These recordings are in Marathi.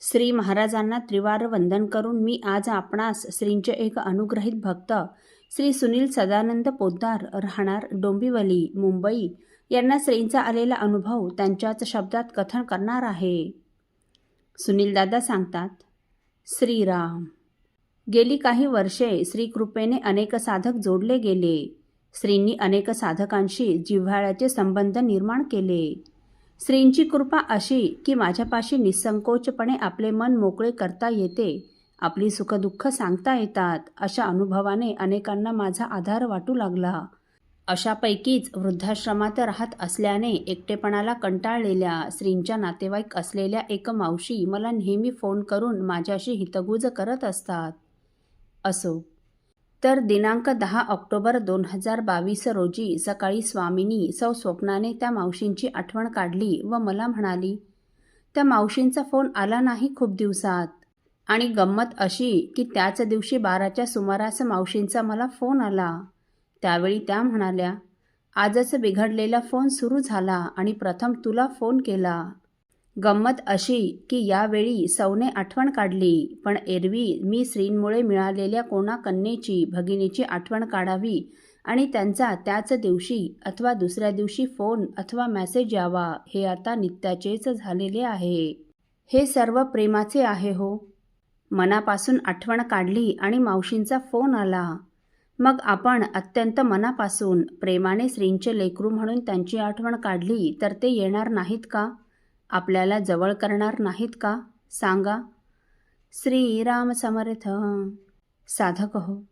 श्री महाराजांना त्रिवार वंदन करून मी आज आपणास श्रींचे एक अनुग्रहित भक्त श्री सुनील सदानंद पोद्दार राहणार डोंबिवली मुंबई. यांना श्रींचा आलेला अनुभव त्यांच्याच शब्दात कथन करणार आहे. सुनीलदादा सांगतात श्रीराम गेली काही वर्षे श्रीकृपेने अनेक साधक जोडले गेले. श्रींनी अनेक साधकांशी जिव्हाळ्याचे संबंध निर्माण केले. श्रींची कृपा अशी की माझ्यापाशी निसंकोचपणे आपले मन मोकळे करता येते आपली सुखदुःख सांगता येतात अशा अनुभवाने अनेकांना माझा आधार वाटू लागला. अशापैकीच वृद्धाश्रमात राहत असल्याने एकटेपणाला कंटाळलेल्या श्रींच्या नातेवाईक असलेल्या एक मावशी मला नेहमी फोन करून माझ्याशी हितगुज करत असतात. असो. तर दिनांक दहा ऑक्टोबर दोन हजार बावीस रोजी सकाळी स्वामिनी सौ स्वप्नाने त्या मावशींची आठवण काढली व मला म्हणाली त्या मावशींचा फोन आला नाही खूप दिवसात. आणि गंमत अशी की त्याच दिवशी बाराच्या सुमारास मावशींचा मला फोन आला. त्यावेळी त्या म्हणाल्या आजच बिघडलेला फोन सुरू झाला आणि प्रथम तुला फोन केला. गंमत अशी की यावेळी सौने आठवण काढली पण एरवी मी श्रींमुळे मिळालेल्या कोणा कन्येची भगिनीची आठवण काढावी आणि त्यांचा त्याच दिवशी अथवा दुसऱ्या दिवशी फोन अथवा मेसेज यावा हे आता नित्याचेच झालेले आहे. हे सर्व प्रेमाचे आहे हो. मनापासून आठवण काढली आणि मावशींचा फोन आला. मग आपण अत्यंत मनापासून प्रेमाने श्रींचे लेकरू म्हणून त्यांची आठवण काढली तर ते येणार नाहीत का? आपल्याला जवळ करणार नाहीत का? सांगा. श्रीराम समर्थ साधक हो.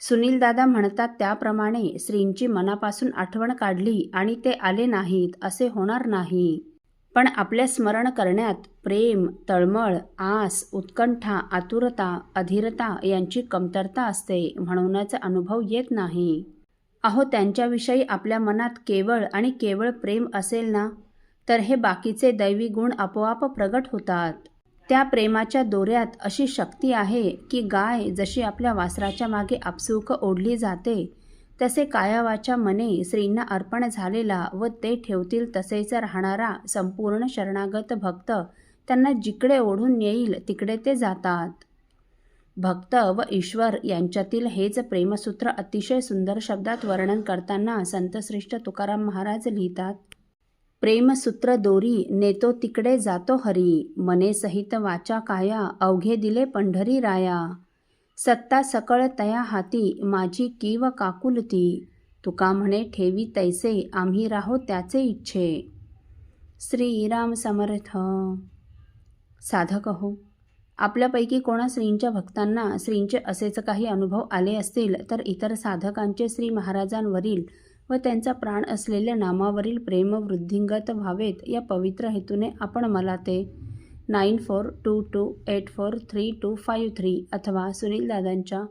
सुनील दादा म्हणतात त्याप्रमाणे श्रींची मनापासून आठवण काढली आणि ते आले नाहीत असे होणार नाही. पण आपल्या स्मरण करण्यात प्रेम तळमळ आस उत्कंठा आतुरता अधीरता यांची कमतरता असते म्हणूनच अनुभव येत नाही. अहो त्यांच्याविषयी आपल्या मनात केवळ आणि केवळ प्रेम असेल ना? तर हे बाकीचे दैवी गुण आपोआप प्रगट होतात. त्या प्रेमाच्या दोऱ्यात अशी शक्ती आहे की गाय जशी आपल्या वासराच्या मागे आपसूक ओढली जाते तसे कायावाच्या मने श्रींना अर्पण झालेला व ते ठेवतील तसेच राहणारा संपूर्ण शरणागत भक्त त्यांना जिकडे ओढून येईल तिकडे ते जातात. भक्त व ईश्वर यांच्यातील हेच प्रेमसूत्र अतिशय सुंदर शब्दात वर्णन करताना संतश्रेष्ठ तुकाराम महाराज लिहितात प्रेमसूत्र दोरी नेतो तिकडे जातो हरी. मने सहित वाचा काया अवघे दिले पंढरी राया. सत्ता सकळ तया हाती माझी कीव काकुलती. तुका म्हणे ठेवी तैसे आम्ही राहो त्याचे इच्छे. श्रीराम समर्थ. साधक हो. आपल्यापैकी कोणा श्रींच्या भक्तांना श्रींचे असेच काही अनुभव आले असतील तर इतर साधकांचे श्री महाराजांवरील व त्यांचा प्राण असलेल्या नामावरील प्रेम वृद्धिंगत व्हावेत या पवित्र हेतूने आपण मला ते nine four two two eight four three two five three अथवा सुनील दादांच्या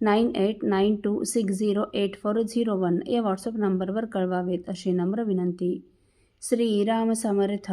nine eight nine two six zero eight four zero one या व्हॉट्सअप नंबरवर कळवावेत अशी नम्र विनंती. श्रीराम समर्थ.